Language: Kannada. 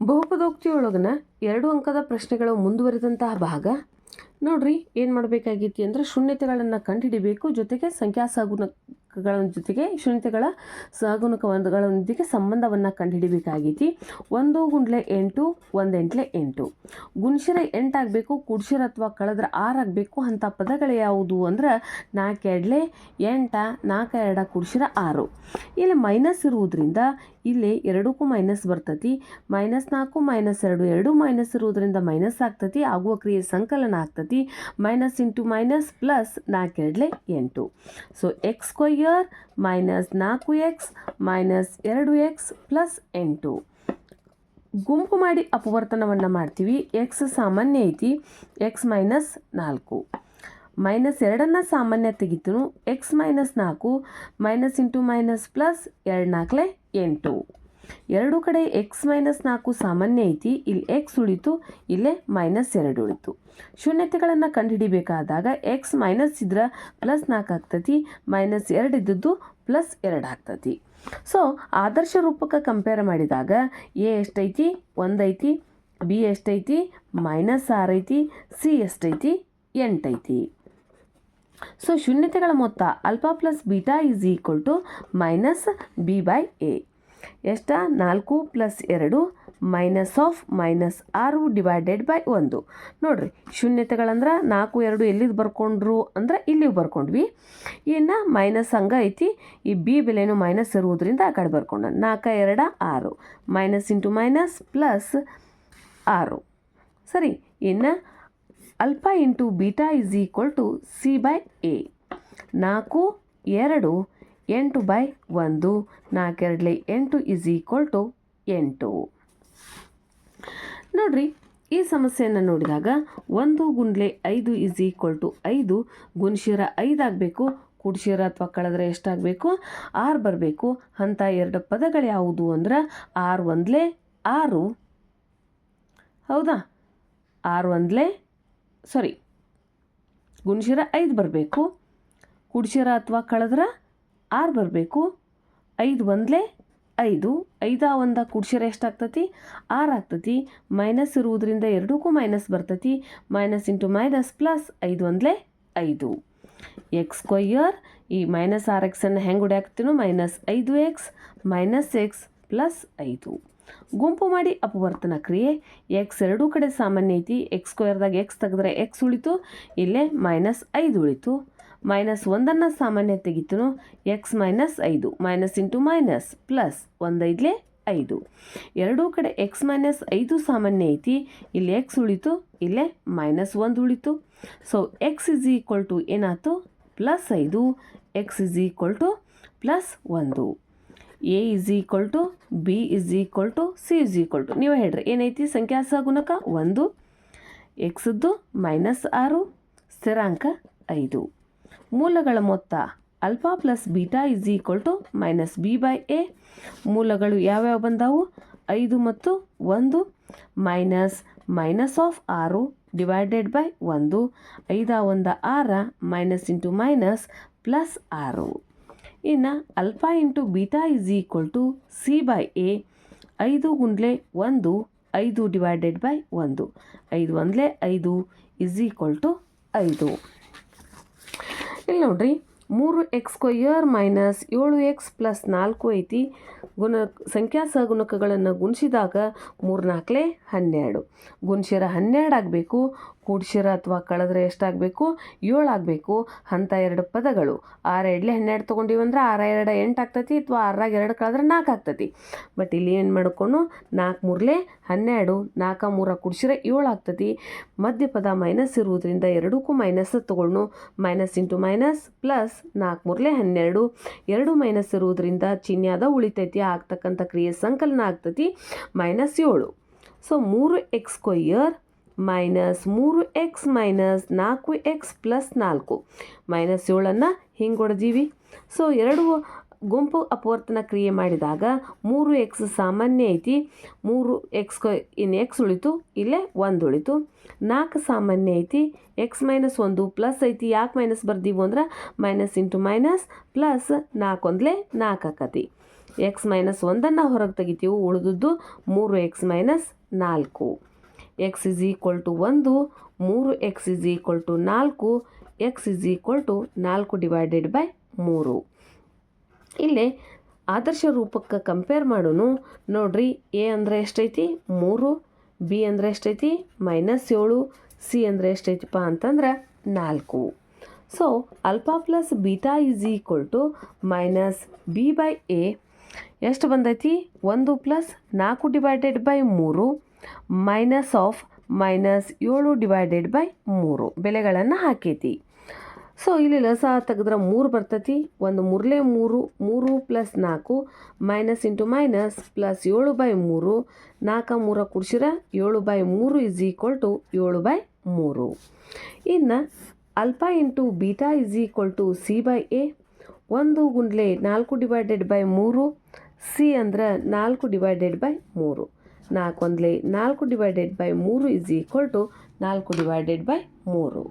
ಬಹುಪದೋಕ್ತಿಯೊಳಗನ ಎರಡು ಅಂಕದ ಪ್ರಶ್ನೆಗಳು ಮುಂದುವರೆದಂತಹ ಭಾಗ. ನೋಡ್ರಿ ಏನು ಮಾಡಬೇಕಾಗಿತ್ತು ಅಂದ್ರೆ ಶೂನ್ಯತೆಗಳನ್ನು ಕಂಡುಹಿಡಿಬೇಕು ಜೊತೆಗೆ ಸಂಖ್ಯಾ ಸಹಗುಣಕಗಳ ಜೊತೆಗೆ ಶೂನ್ಯತೆಗಳ ಸಹಗುಣಕಗಳೊಂದಿಗೆ ಸಂಬಂಧವನ್ನು ಕಂಡುಹಿಡಿಬೇಕಾಗೈತಿ ಒಂದು ಗುಂಡ್ಲೆ ಎಂಟು ಒಂದು ಎಂಟ್ಲೆ ಎಂಟು. ಗುಣಿಸಿರ ಎಂಟಾಗಬೇಕು ಕುಡ್ಶಿರ ಅಥವಾ ಕಳೆದ್ರೆ ಆರಾಗಬೇಕು ಅಂಥ ಪದಗಳು ಯಾವುದು ಅಂದ್ರೆ ನಾಲ್ಕು ಎರಡ್ಲೆ ಎಂಟ ನಾಲ್ಕು ಎರಡ ಕುಡ್ಶಿರ ಆರು. ಇಲ್ಲಿ ಮೈನಸ್ ಇರುವುದರಿಂದ ಇಲ್ಲಿ ಎರಡಕ್ಕೂ ಮೈನಸ್ ಬರ್ತತಿ. ಮೈನಸ್ ನಾಲ್ಕು, ಮೈನಸ್ ಎರಡು ಎರಡು ಮೈನಸ್ ಇರುವುದರಿಂದ ಮೈನಸ್ ಆಗ್ತತಿ, ಆಗುವ ಕ್ರಿಯೆ ಸಂಕಲನ ಆಗ್ತತಿ. ಮೈನಸ್ ಇಂಟು ಮೈನಸ್ ಪ್ಲಸ್ ನಾಲ್ಕು ಎರಡ್ಲೆ ಎಂಟು. ಸೊ, ಎಕ್ಸ್ ಸ್ಕ್ವಯರ್ ಮೈನಸ್ ನಾಲ್ಕು ಎಕ್ಸ್ ಮೈನಸ್ ಎರಡು ಎಕ್ಸ್ ಪ್ಲಸ್ ಎಂಟು. ಗುಂಪು ಮಾಡಿ ಅಪವರ್ತನವನ್ನು ಮಾಡ್ತೀವಿ. ಎಕ್ಸ್ ಸಾಮಾನ್ಯ ಐತಿ. ಎಕ್ಸ್ ಮೈನಸ್ ನಾಲ್ಕು. ಮೈನಸ್ ಎರಡನ್ನು ಸಾಮಾನ್ಯ ತೆಗಿತು ಎಕ್ಸ್ ಮೈನಸ್ ನಾಲ್ಕು ಮೈನಸ್ ಇಂಟು ಮೈನಸ್ ಪ್ಲಸ್ ಎರಡು ನಾಲ್ಕಲೆ ಎಂಟು. ಎರಡು ಕಡೆ ಎಕ್ಸ್ ಮೈನಸ್ ನಾಲ್ಕು ಸಾಮಾನ್ಯ ಐತಿ, ಇಲ್ಲಿ ಎಕ್ಸ್ ಉಳಿತು, ಇಲ್ಲೇ ಮೈನಸ್ ಎರಡು ಉಳಿತು. ಶೂನ್ಯತೆಗಳನ್ನು ಕಂಡುಹಿಡಿಬೇಕಾದಾಗ ಎಕ್ಸ್ ಮೈನಸ್ ಇದ್ರೆ ಪ್ಲಸ್ ನಾಲ್ಕು ಆಗ್ತತಿ ಮೈನಸ್ ಎರಡು ಇದ್ದದ್ದು ಪ್ಲಸ್ ಎರಡು ಆಗ್ತತಿ. ಸೊ ಆದರ್ಶ ರೂಪಕ್ಕೆ ಕಂಪೇರ್ ಮಾಡಿದಾಗ ಎ ಎಷ್ಟೈತಿ ಒಂದೈತಿ ಬಿ ಎಷ್ಟೈತಿ ಮೈನಸ್ ಆರು ಐತಿ ಸಿ ಎಷ್ಟೈತಿ ಎಂಟೈತಿ ಸೊ ಶೂನ್ಯತೆಗಳ ಮೊತ್ತ alpha plus beta is equal to minus b by a ಎಷ್ಟ? ನಾಲ್ಕು ಪ್ಲಸ್ ಎರಡು, ಮೈನಸ್ ಆಫ್ ಮೈನಸ್ ಆರು ಡಿವೈಡೆಡ್ ಬೈ ಒಂದು. ನೋಡಿರಿ, ಶೂನ್ಯತೆಗಳಂದ್ರೆ ನಾಲ್ಕು, ಎರಡು ಎಲ್ಲಿದು ಬರ್ಕೊಂಡ್ರು ಅಂದ್ರೆ ಇಲ್ಲಿ ಬರ್ಕೊಂಡ್ವಿ. ಇನ್ನು ಮೈನಸ್ ಹಂಗ ಐತಿ, ಈ ಬಿ ಬೆಲೆನೂ ಮೈನಸ್ ಇರುವುದರಿಂದ ಆ ಕಡೆ ಬರ್ಕೊಂಡ. ನಾಲ್ಕು, ಎರಡ, ಆರು. ಮೈನಸ್ ಇಂಟು ಮೈನಸ್ ಪ್ಲಸ್ ಆರು. ಸರಿ ಇನ್ನು alpha into beta is equal to c by a. ನಾಲ್ಕು, ಎರಡು ಎಂಟು ಬೈ ಒಂದು. ನಾಲ್ಕೆರಡಲೆ ಎಂಟು ಇಸ್ ಈಕ್ವಲ್ ಟು ಎಂಟು. ನೋಡ್ರಿ, ಈ ಸಮಸ್ಯೆಯನ್ನು ನೋಡಿದಾಗ ಒಂದು ಗುಂಡ್ಲೆ ಐದು ಇಸ್ ಈಕ್ವಲ್ ಟು ಐದು ಗುಣಶೀರ ಐದು ಆಗಬೇಕು, ಕೂಡಿಸಿರ ಅಥವಾ ಕಳೆದ್ರೆ ಎಷ್ಟಾಗಬೇಕು? ಆರು ಬರಬೇಕು. ಅಂಥ ಎರಡು ಪದಗಳು ಯಾವುದು ಅಂದ್ರೆ ಆರು ಒಂದ್ಲೆ ಆರು. ಹೌದಾ? ಆರು ಒಂದ್ಲೆ ಸಾರಿ ಗುಣಶಿರ ಐದು ಬರಬೇಕು, ಕುಡ್ಸಿರ ಅಥವಾ ಕಳೆದ್ರೆ ಆರು ಬರಬೇಕು. ಐದು ಒಂದ್ಲೆ ಐದು. ಐದ ಒಂದ ಕೂಡ್ಸಿರೆ ಎಷ್ಟಾಗ್ತತಿ? ಆರು ಆಗ್ತತಿ. ಮೈನಸ್ ಇರುವುದರಿಂದ ಎರಡಕ್ಕೂ ಮೈನಸ್ ಬರ್ತತಿ. ಮೈನಸ್ ಇಂಟು ಮೈನಸ್ ಪ್ಲಸ್ ಐದು ಒಂದ್ಲೆ ಐದು. ಎಕ್ಸ್ ಸ್ಕ್ವಯರ್ ಈ ಮೈನಸ್ ಆರ್ ಎಕ್ಸನ್ನು ಹೆಂಗೆ ಹೊಡ್ಯಾಕ್ತೀನೋ ಮೈನಸ್ ಐದು ಎಕ್ಸ್ ಮೈನಸ್ ಎಕ್ಸ್ ಪ್ಲಸ್ ಐದು. ಗುಂಪು ಮಾಡಿ ಅಪವರ್ತನ ಕ್ರಿಯೆ. ಎಕ್ಸ್ ಎರಡೂ ಕಡೆ ಸಾಮಾನ್ಯ ಐತಿ. ಎಕ್ಸ್ ಸ್ಕ್ವೇರ್ದಾಗ ಎಕ್ಸ್ ತೆಗೆದ್ರೆ ಎಕ್ಸ್ ಉಳಿತು. ಇಲ್ಲೇ ಮೈನಸ್ ಐದು ಉಳಿತು. ಮೈನಸ್ ಒಂದನ್ನು ಸಾಮಾನ್ಯ ತೆಗಿತು ಎಕ್ಸ್ ಮೈನಸ್ ಐದು, ಮೈನಸ್ ಇಂಟು ಮೈನಸ್ ಪ್ಲಸ್ ಒಂದೈದ್ಲೆ ಐದು. ಎರಡೂ ಕಡೆ ಎಕ್ಸ್ ಮೈನಸ್ ಐದು ಸಾಮಾನ್ಯ ಐತಿ, ಇಲ್ಲಿ ಎಕ್ಸ್ ಉಳಿತು, ಇಲ್ಲೇ ಮೈನಸ್ ಒಂದು ಉಳಿತು. So x is equal to ಏನಾಯ್ತು? ಪ್ಲಸ್ ಐದು x is equal to plus ಒಂದು. A is equal to b is equal to c is equal to ನೀವು ಹೇಳ್ರಿ, ಏನೈತಿ ಸಂಖ್ಯಾ ಸಹಗುಣಕ ಒಂದು ಎಕ್ಸದ್ದು ಮೈನಸ್ ಆರು, ಸ್ಥಿರಾಂಕ ಐದು. ಮೂಲಗಳ ಮೊತ್ತ alpha plus beta is equal to minus b by a ಮೂಲಗಳು ಯಾವ್ಯಾವ ಬಂದವು? ಐದು ಮತ್ತು ಒಂದು ಮೈನಸ್ ಮೈನಸ್ ಆಫ್ ಆರು ಡಿವೈಡೆಡ್ ಬೈ ಒಂದು. ಐದ, ಒಂದ, ಆರ ಮೈನಸ್ ಇಂಟು ಮೈನಸ್ ಪ್ಲಸ್ ಆರು. ಇನ್ನು alpha into beta is equal to c by a ಐದು ಗುಂಡ್ಲೆ ಒಂದು, ಐದು ಡಿವೈಡೆಡ್ ಬೈ ಒಂದು. ಐದು ಒಂದ್ಲೆ ಐದು ಇಸ್ ಈಕ್ವಲ್ ಟು ಐದು. ಇಲ್ಲಿ ನೋಡ್ರಿ ಮೂರು ಎಕ್ಸ್ ಸ್ಕ್ವಯರ್ ಮೈನಸ್ ಏಳು ಎಕ್ಸ್ ಪ್ಲಸ್ ನಾಲ್ಕು ಐತಿ. ಗುಣ ಸಂಖ್ಯಾ ಸಹಗುಣಕಗಳನ್ನು ಗುಣಿಸಿದಾಗ ಮೂರು ನಾಲ್ಕಲೆ ಹನ್ನೆರಡು. ಗುಣಿಸಿರ ಹನ್ನೆರಡು ಆಗಬೇಕು, ಕೂಡಿಸಿರ ಅಥವಾ ಕಳೆದ್ರೆ ಎಷ್ಟಾಗಬೇಕು? ಏಳು ಆಗಬೇಕು ಅಂತ ಎರಡು ಪದಗಳು. ಆರು ಎರಡಲೆ ಹನ್ನೆರಡು ತೊಗೊಂಡಿವಂದ್ರೆ ಆರ ಎರಡು ಎಂಟು ಆಗ್ತತಿ ಅಥವಾ ಆರಾಗ ಎರಡು ಕಳೆದ್ರೆ ನಾಲ್ಕು ಆಗ್ತತಿ. ಬಟ್ ಇಲ್ಲಿ ಏನು ಮಾಡ್ಕೊಂಡು? ನಾಲ್ಕು ಮೂರಲೆ ಹನ್ನೆರಡು. ನಾಲ್ಕು ಮೂರ ಕುಡ್ಸಿರ ಏಳು ಆಗ್ತತಿ. ಮಧ್ಯಪದ ಮೈನಸ್ ಇರುವುದರಿಂದ ಎರಡಕ್ಕೂ ಮೈನಸ್ ತೊಗೊಂಡು ಮೈನಸ್ ಇಂಟು ಮೈನಸ್ ಪ್ಲಸ್ ನಾಲ್ಕು ಮೂರಲೆ ಹನ್ನೆರಡು. ಎರಡು ಮೈನಸ್ ಇರುವುದರಿಂದ ಚಿಹ್ನೆಯಾದ ಉಳಿತೈತಿ, ಆಗ್ತಕ್ಕಂಥ ಕ್ರಿಯೆ ಸಂಕಲನ ಆಗ್ತೈತಿ, ಮೈನಸ್ ಏಳು. ಸೊ ಮೂರು ಎಕ್ಸ್ ಸ್ಕ್ವಯರ್ ಮೈನಸ್ ಮೂರು ಎಕ್ಸ್ ಮೈನಸ್ ನಾಲ್ಕು ಎಕ್ಸ್ ಪ್ಲಸ್ ನಾಲ್ಕು. ಮೈನಸ್ ಏಳನ್ನು ಹಿಂಗೆ ಹೊಡೆದೀವಿ. ಸೊ ಎರಡು ಗುಂಪು ಅಪವರ್ತನ ಕ್ರಿಯೆ ಮಾಡಿದಾಗ ಮೂರು ಎಕ್ಸ್ ಸಾಮಾನ್ಯ ಐತಿ, ಮೂರು ಎಕ್ಸ್ ಇನ್ ಎಕ್ಸ್ ಉಳಿತು, ಇಲ್ಲೇ ಒಂದು ಉಳಿತು. ನಾಲ್ಕು ಸಾಮಾನ್ಯ ಐತಿ ಎಕ್ಸ್ ಮೈನಸ್ ಒಂದು ಪ್ಲಸ್ ಐತಿ, ಯಾಕೆ ಮೈನಸ್ ಬರ್ದೀವು ಅಂದ್ರೆ ಮೈನಸ್ ಇಂಟು ಮೈನಸ್ ಪ್ಲಸ್ ನಾಲ್ಕು ಒಂದ್ಲೆ ನಾಲ್ಕು ಆಕತಿ. ಎಕ್ಸ್ ಮೈನಸ್ ಒಂದನ್ನು ಹೊರಗೆ ತೆಗಿತೀವಿ, ಉಳಿದದ್ದು ಮೂರು ಎಕ್ಸ್ ಮೈನಸ್ ನಾಲ್ಕು. ಎಕ್ಸ್ ಇಸ್ ಈಕ್ವಲ್ ಟು ಒಂದು, ಮೂರು ಎಕ್ಸ್ ಇಸ್ ಈಕ್ವಲ್ ಟು ನಾಲ್ಕು ಎಕ್ಸ್ ಇಸ್ ಈಕ್ವಲ್ ಟು ನಾಲ್ಕು ಡಿವೈಡೆಡ್ ಬೈ ಮೂರು. ಇಲ್ಲಿ ಆದರ್ಶ ರೂಪಕ್ಕೆ ಕಂಪೇರ್ ಮಾಡೋನು, ನೋಡ್ರಿ ಎ ಅಂದರೆ ಎಷ್ಟೈತಿ? ಮೂರು ಬಿ ಅಂದರೆ ಎಷ್ಟೈತಿ? ಮೈನಸ್ ಏಳು ಸಿ ಅಂದರೆ ಎಷ್ಟೈತಿಪ್ಪ ಅಂತಂದ್ರೆ ನಾಲ್ಕು. So alpha plus beta is equal to minus b by a ಎಷ್ಟು ಬಂದೈತಿ? ಒಂದು ಪ್ಲಸ್ ನಾಲ್ಕು ಡಿವೈಡೆಡ್ ಬೈ ಮೂರು ಮೈನಸ್ ಆಫ್ ಮೈನಸ್ ಏಳು ಡಿವೈಡೆಡ್ ಬೈ ಮೂರು. ಬೆಲೆಗಳನ್ನು ಹಾಕೈತಿ. ಸೊ ಇಲ್ಲಿ ಲಸ ತೆಗೆದ್ರೆ ಮೂರು ಬರ್ತೈತಿ. ಒಂದು ಮೂರಲೇ ಮೂರು ಮೂರು ಪ್ಲಸ್ ನಾಲ್ಕು ಮೈನಸ್ ಇಂಟು ಮೈನಸ್ ಪ್ಲಸ್ ಏಳು ಬೈ ಮೂರು. ನಾಲ್ಕು ಮೂರ ಕುಡ್ಸಿರ ಏಳು ಬೈ ಮೂರು ಇಸ್ ಈಕ್ವಲ್ ಟು ಏಳು ಬೈ ಮೂರು. ಇನ್ನು alpha into beta is equal to c by a ಒಂದು ಗುಂಡ್ಲೆ ನಾಲ್ಕು ಡಿವೈಡೆಡ್ ಬೈ ಮೂರು. ಸಿ ಅಂದ್ರೆ ನಾಲ್ಕು ಡಿವೈಡೆಡ್ ಬೈ ಮೂರು. ನಾಲ್ಕು ಒಂದ್ಲೆ ನಾಲ್ಕು ಡಿವೈಡೆಡ್ ಬೈ ಮೂರು ಇಸ್ ಈಕ್ವಲ್ ಟು ನಾಲ್ಕು ಡಿವೈಡೆಡ್ ಬೈ ಮೂರು.